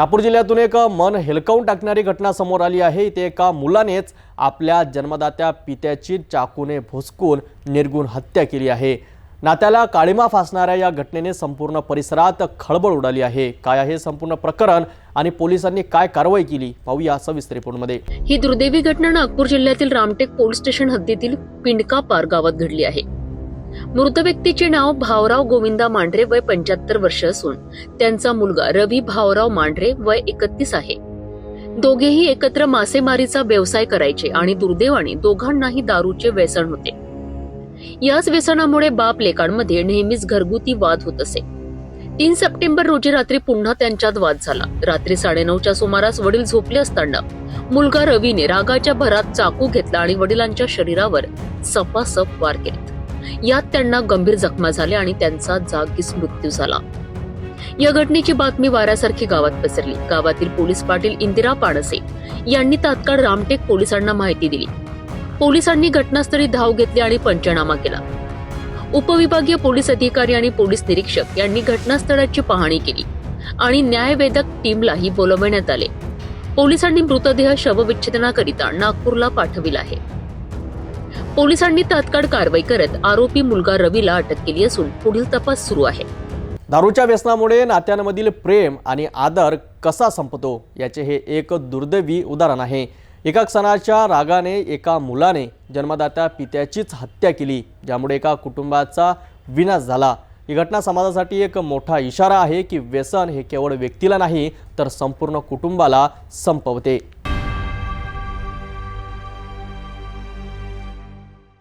नागपूर जिल्ह्यातून एक मन हेलकावून टाकणारी घटना समोर आली आहे. इथे एका मुलानेच आपल्या जन्मदात्या पित्याची चाकूने भुसकून निर्गुण हत्या केली आहे. नात्याला काळीमा फासणाऱ्या या घटनेने संपूर्ण परिसरात खळबळ उडाली आहे. काय आहे संपूर्ण प्रकरण आणि पोलिसांनी काय कारवाई केली पाहूया सविस्तर रिपोर्टमध्ये. ही दुर्दैवी घटना नागपूर जिल्ह्यातील रामटेक पोलीस स्टेशन हद्दीतील पिंडका पार गावात घडली आहे. मृत व्यक्तीचे नाव भावराव गोविंदा मांढरे वय पंच्याहत्तर वर्ष असून त्यांचा मुलगा रवी भावराव मांढरे वय एकतीस आहे. दोघेही एकत्र मासेमारीचा व्यवसाय करायचे आणि दुर्दैवाने दोघांनाही दारूचे व्यसन होते. याच व्यसनामुळे बाप लेकांमध्ये नेहमीच घरगुती वाद होत असे. तीन सप्टेंबर रोजी रात्री पुन्हा त्यांच्यात वाद झाला. रात्री साडेनऊच्या सुमारास वडील झोपले असताना मुलगा रवीने रागाच्या भरात चाकू घेतला आणि वडिलांच्या शरीरावर सपासप वार केला यात त्यांना गंभीर जखमा झाल्या आणि त्यांचा जागीच मृत्यू झाला. या घटनेची बातमी वाऱ्यासारखी गावात पसरली. गावातील पोलीस पाटील इंदिरा पाडसे यांनी तात्काळ रामटेक पोलिसांना माहिती दिली. पोलिसांनी घटनास्थळी धाव घेतली आणि पंचनामा केला. उपविभागीय पोलीस अधिकारी आणि पोलीस निरीक्षक यांनी घटनास्थळाची पाहणी केली आणि न्यायवेदक टीमलाही बोलवण्यात आले. पोलिसांनी मृतदेह शवविच्छेदनाकरिता नागपूरला पाठविला आहे. पोलिसांनी तात्काळ कारवाई करत आरोपी मुलगा रवीला अटक केली असून पुढील तपास सुरू आहे. दारूच्या व्यसनामुळे नात्यांमधील प्रेम आणि आदर कसा संपतो याचे हे एक दुर्दैवी उदाहरण आहे. एका क्षणाच्या रागाने एका मुलाने जन्मदात्या पित्याचीच हत्या केली ज्यामुळे एका कुटुंबाचा विनाश झाला. ही घटना समाजासाठी एक मोठा इशारा आहे की व्यसन हे केवळ व्यक्तीला नाही तर संपूर्ण कुटुंबाला संपवते.